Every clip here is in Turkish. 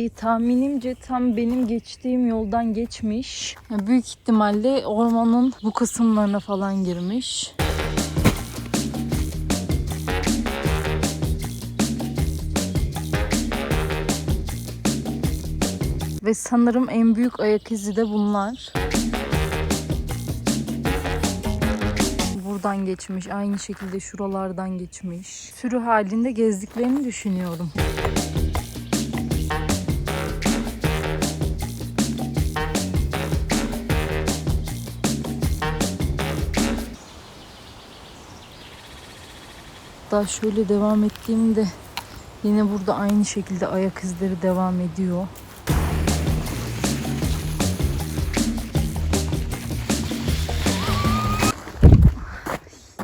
ayı tahminimce tam benim geçtiğim yoldan geçmiş. Büyük ihtimalle ormanın bu kısımlarına falan girmiş. Ve sanırım en büyük ayak izi de bunlar. Buradan geçmiş, aynı şekilde şuralardan geçmiş. Sürü halinde gezdiklerini düşünüyorum. Daha şöyle devam ettiğimde yine burada aynı şekilde ayak izleri devam ediyor.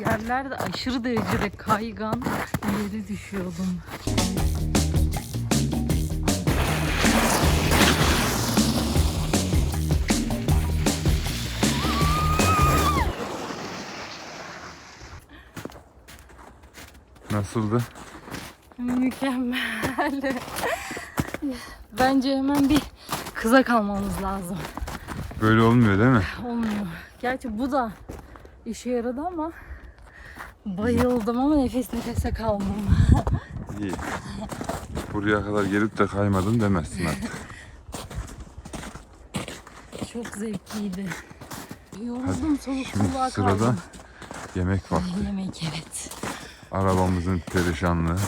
Yerlerde aşırı derecede kaygan yere düşüyordum. Nasıldı? Mükemmel. Bence hemen bir kıza kalmamız lazım. Böyle olmuyor değil mi? Olmuyor. Gerçi bu da işe yaradı ama bayıldım ama nefes nefese kaldım. İyi. Buraya kadar gelip de kaymadın demezsin artık. Çok zevkliydi. Yoruldum soluk Şimdi sırada yemek vakti. Yemek evet. Arabamızın perişanlığı.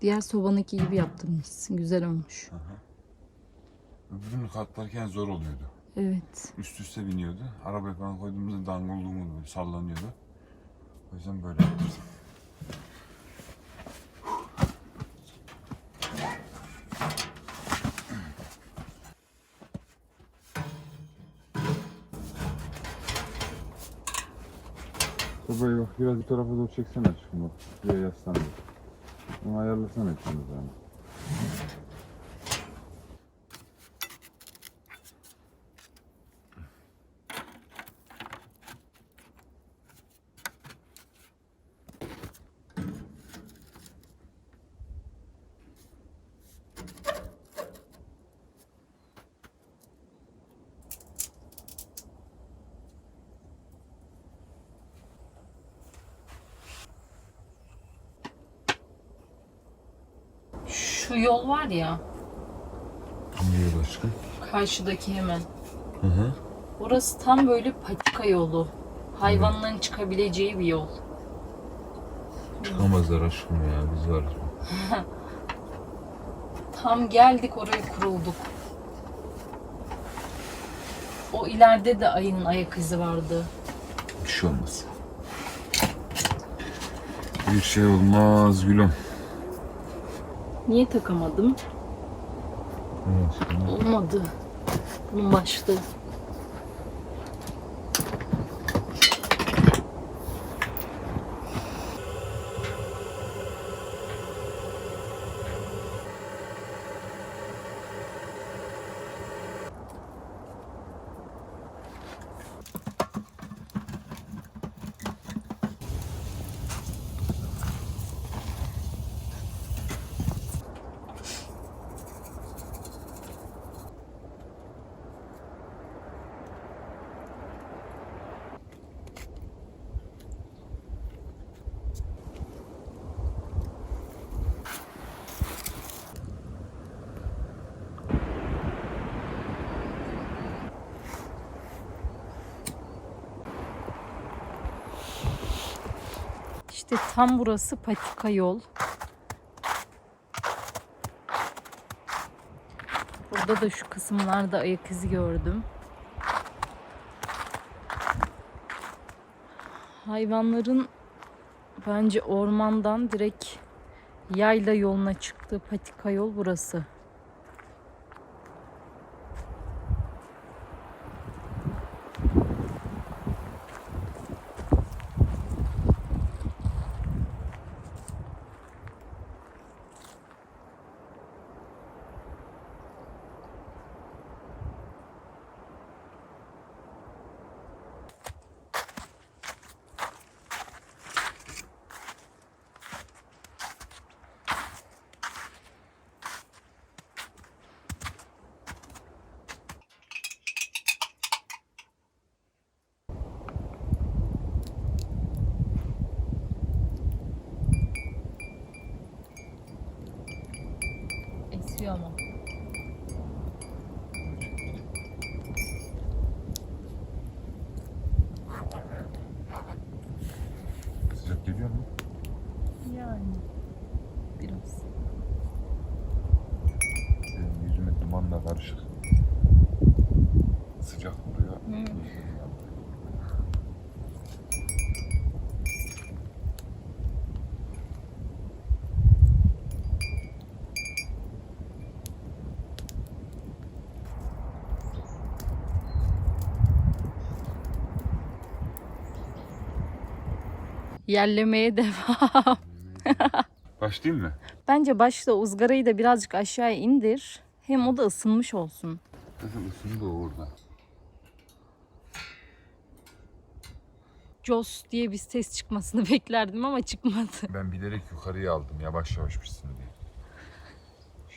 Diğer sobanınki gibi yaptırmışsın. Güzel olmuş. Öbürünü katlarken zor oluyordu. Evet. Üst üste biniyordu. Arabaya falan koyduğumuzda dangulluğumu böyle sallanıyordu. O yüzden böyle yaptırdım. Sobayı bak biraz bir tarafa doğru çeksene aşkım bak. Buraya yaslan. Onu ayarlasana ekranı zaman. Şu yol var ya. Niye başka? Karşıdaki hemen. Hı hı. Orası tam böyle patika yolu. Hayvanların çıkabileceği bir yol. Çıkamazlar aşkım ya biz varız. Tam geldik oraya kurulduk. O ileride de ayının ayak izi vardı. Bir şey olmaz. Bir şey olmaz gülüm. Niye takamadım? Olmadı. Bunun başlığı. İşte tam burası patika yol. Burada da şu kısımlarda ayak izi gördüm. Hayvanların bence ormandan direkt yayla yoluna çıktığı patika yol burası. çekiyor ama. Sıcak geliyor mu? Yani biraz. Benim dumanla karışık. Sıcak vuruyor. Yerlemeye devam. Başlayayım mı? Bence başta ızgarayı da birazcık aşağıya indir. Hem o da ısınmış olsun. Zaten ısındı o orada. Jos diye bir ses çıkmasını beklerdim ama çıkmadı. Ben bilerek yukarıya aldım yavaş yavaş pişsin diye.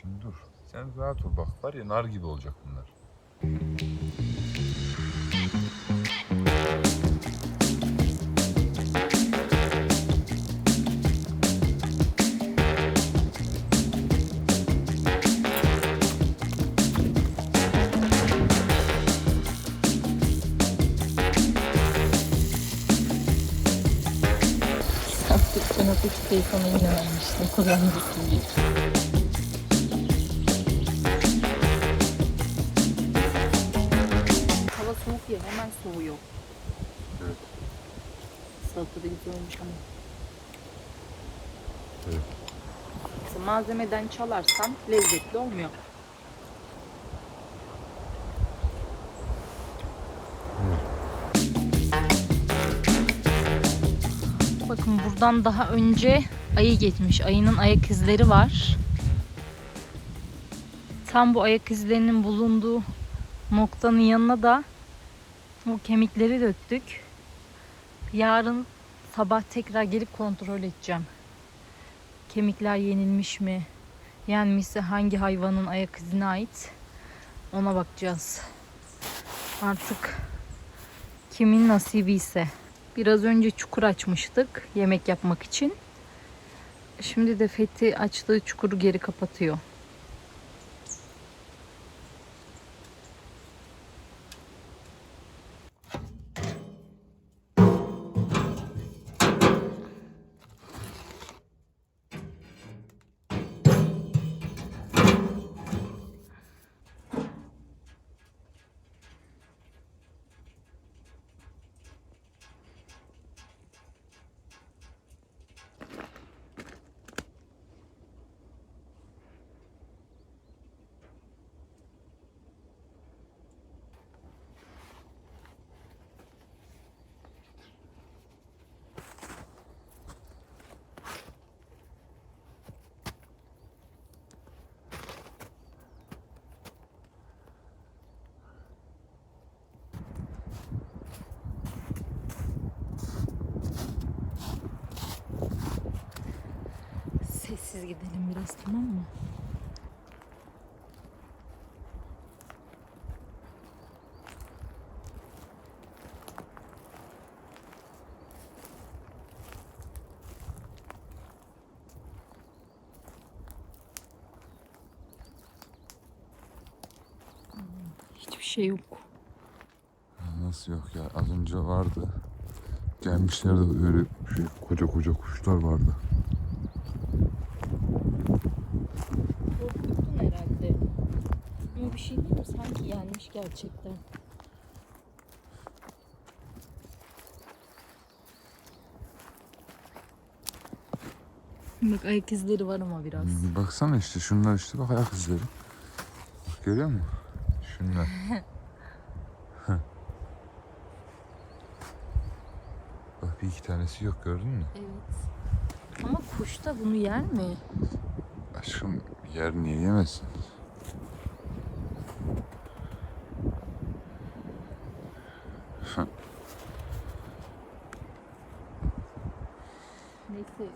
Şimdi dur. Sen rahat ol bak var ya nar gibi olacak bunlar. Hafif telefonu yine vermiştin kullanıcısın diye. Hava soğuk ya hemen soğuyor. Evet. Salata da güzel olmuş ama. Evet. Malzemeden çalarsan lezzetli olmuyor. Bakın buradan daha önce ayı geçmiş. Ayının ayak izleri var. Tam bu ayak izlerinin bulunduğu noktanın yanına da bu kemikleri döktük. Yarın sabah tekrar gelip kontrol edeceğim. Kemikler yenilmiş mi? Yenmişse hangi hayvanın ayak izine ait? Ona bakacağız. Artık kimin nasibi ise. Biraz önce çukur açmıştık yemek yapmak için. Şimdi de Fethi açtığı çukuru geri kapatıyor. Gidelim biraz tamam mı? Hiçbir şey yok. Nasıl yok ya? Az önce vardı. Gelmişlerdi öyle şey, koca koca kuşlar vardı. Korkuttun herhalde. Ama bir şey değil mi? Sanki yenmiş gerçekten. Bak ayak izleri var ama biraz. Bir Baksana işte şunlar işte bak ayak izleri. Bak görüyor musun? Şunlar. Bak bir iki tanesi yok gördün mü? Evet. Ama kuş da bunu yer mi? Aşkım yer niye yemesin? Neyse.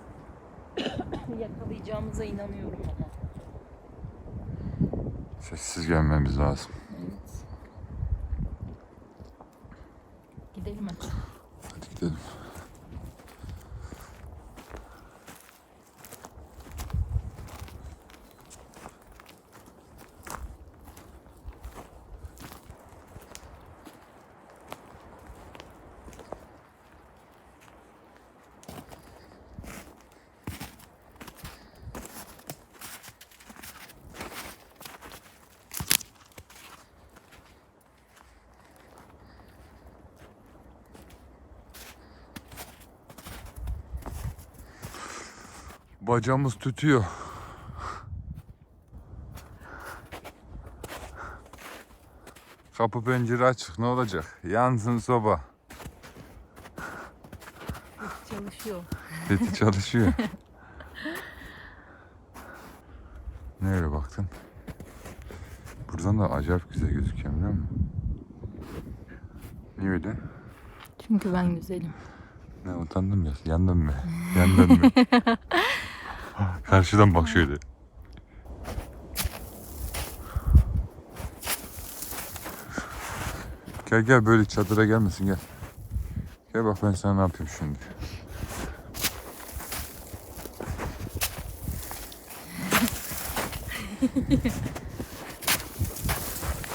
Yakalayacağımıza inanıyorum ama. Sessiz gelmemiz lazım. Evet. Gidelim hadi. Hadi gidelim. Bacamız tütüyor. Kapı pencere açık ne olacak? Yansın soba. Çalışıyor. Seti çalışıyor. Nereye baktın? Buradan da acayip güzel gözüküyor biliyor musun? Niye öyle? Çünkü ben güzelim. Ne utandım ya. Yandım mı? Yandım mı? Karşıdan bak şöyle. Gel gel böyle çadıra gelmesin gel. Gel bak ben sana ne yapayım şimdi.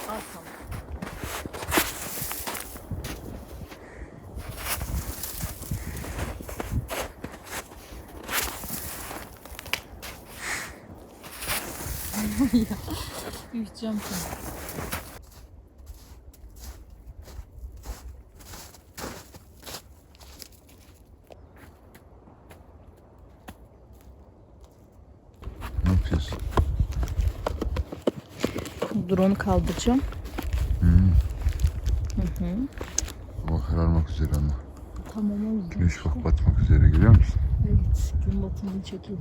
Al sana. ya, Üşeceğim şimdi. Ne yapıyorsun? Drone'u kaldıracağım. Hmm. Hı hı. Hava kararmak üzere ama. Tamam oldu. Güneş bak batmak üzere görüyor musun? Evet, gün batımını çekelim.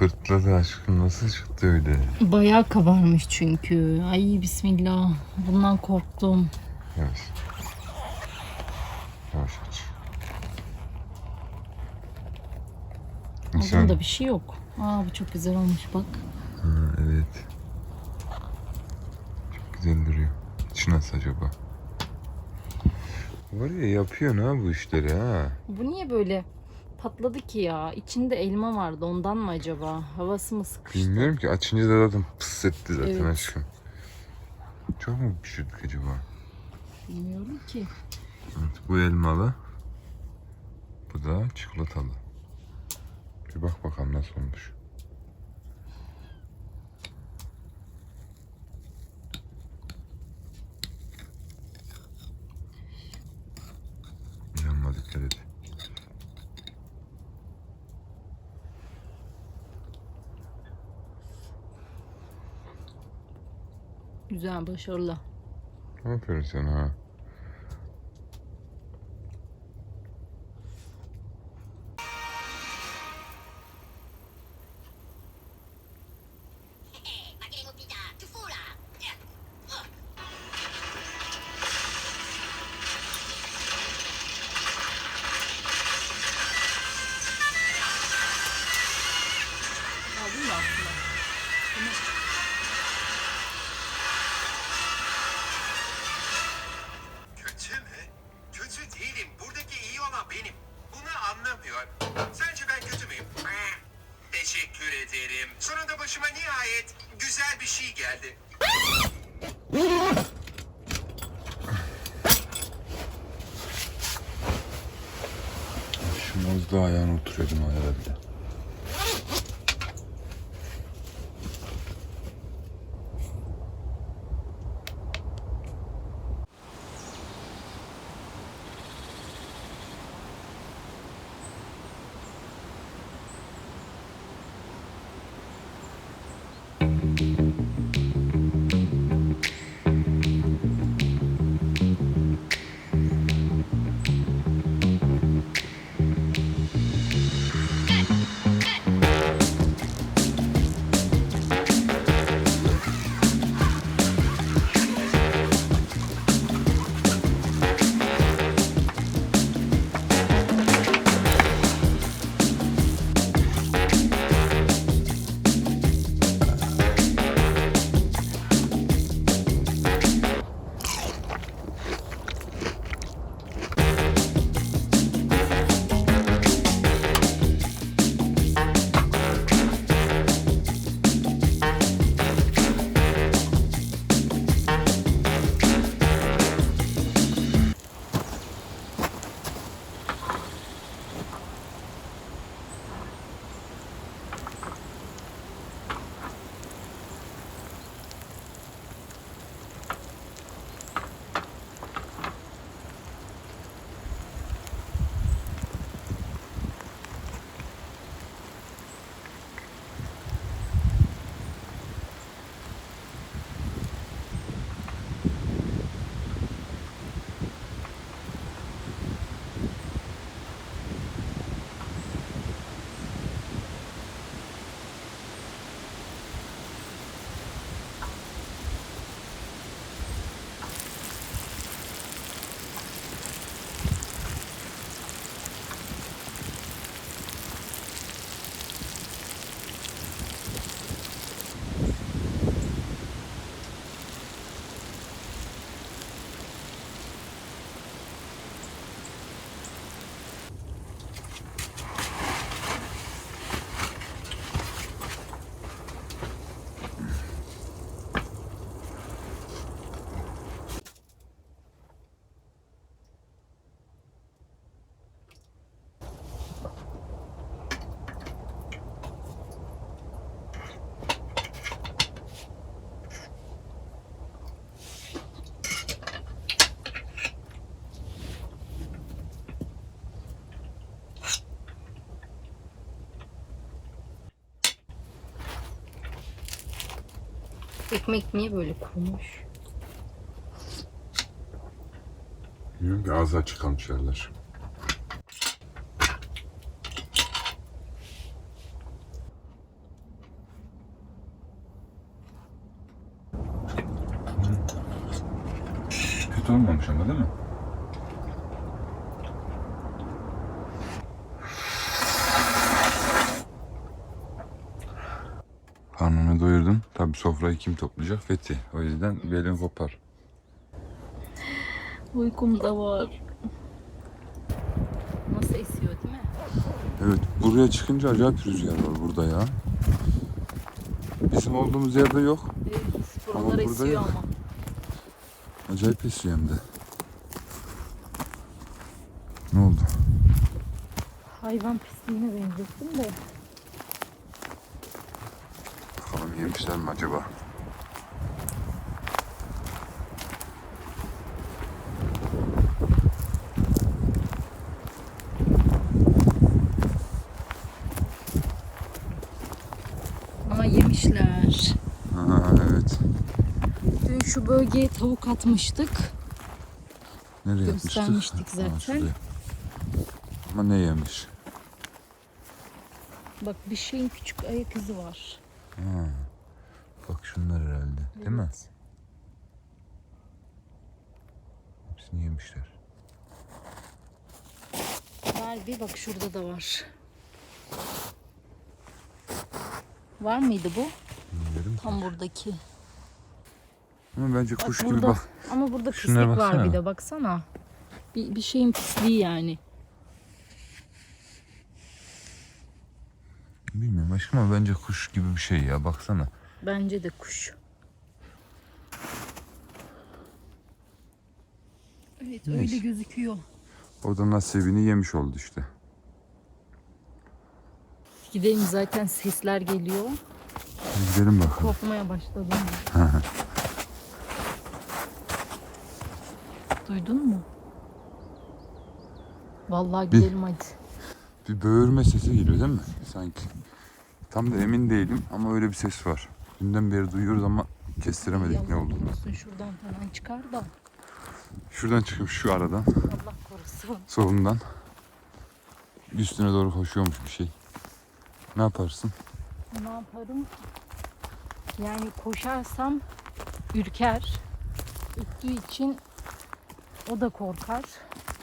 Pırtladı aşkım nasıl çıktı öyle? Bayağı kabarmış çünkü. Ay bismillah. Bundan korktum. Yavaş. Yavaş aç. Sen... Bunda bir şey yok. Aa bu çok güzel olmuş bak. Ha, evet. Çok güzel duruyor. İçi nasıl acaba? Var ya yapıyorsun ha bu işleri ha. Bu niye böyle patladı ki ya? İçinde elma vardı ondan mı acaba? Havası mı sıkıştı? Bilmiyorum ki açınca da zaten pıs etti zaten Evet. aşkım. Çok mu pişirdik acaba? Bilmiyorum ki. Evet, bu elmalı. Bu da çikolatalı. Bir bak bakalım nasıl olmuş. dikkat edin. Güzel, başarılı. Aferin sana ha. Ekmek niye böyle kurumuş? Bilmiyorum ki ağzı açık kalmış yerler. Kötü olmamış ama değil mi? Karnını doyurdun. Tabi sofrayı kim toplayacak? Fethi. O yüzden belin kopar. Uykum da var. Nasıl esiyor değil mi? Evet, buraya çıkınca acayip rüzgar var burada ya. Bizim olduğumuz yerde yok. Evet, Ama burada esiyor yok. ama. Acayip esiyor hem de. Ne oldu? Hayvan pisliğine benzettim de. Bakalım yemişler mi acaba? Ama yemişler. Ha, evet. Dün Şu bölgeye tavuk atmıştık. Nereye? Göstermiştik Ha, zaten. şuraya. Ama ne yemiş? Bak bir şeyin küçük ayak izi var. Ha. Bak şunlar herhalde. Değil mi? Evet. Hepsini yemişler. Var bir bak şurada da var. Var mıydı bu? Bilmiyorum. Tam buradaki. Ama bence Bak kuş gibi burada, bak. Ama burada Şunlara pislik var bir de baksana. Bir, bir şeyin pisliği yani. Bilmiyorum aşkım ama bence kuş gibi bir şey ya. Baksana. Bence de kuş. Evet öyle Neyse. gözüküyor. O da nasibini yemiş oldu işte. Gidelim zaten sesler geliyor. Gidelim bakalım. Korkmaya başladım. Duydun mu? Vallahi Bir- gidelim hadi. Bir böğürme sesi geliyor değil mi? Sanki. Tam da emin değilim ama öyle bir ses var. Dünden beri duyuyoruz ama kestiremedik ne Allah olduğunu. korusun şuradan falan çıkar da. Şuradan çıkmış şu aradan. Allah korusun. Solundan. Üstüne doğru koşuyormuş bir şey. Ne yaparsın? Ne yaparım? Yani koşarsam ürker. Ürktüğü için o da korkar.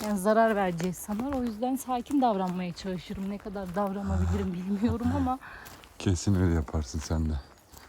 Yani zarar vereceğiz sanar. O yüzden sakin davranmaya çalışırım. Ne kadar davranabilirim bilmiyorum ama Kesin öyle yaparsın sen de.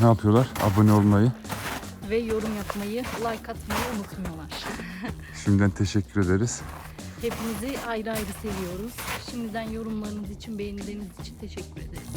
Ne yapıyorlar? Abone olmayı. ve yorum yapmayı, like atmayı unutmuyorlar. Şimdiden teşekkür ederiz. Hepinizi ayrı ayrı seviyoruz. Şimdiden yorumlarınız için, beğenileriniz için teşekkür ederiz.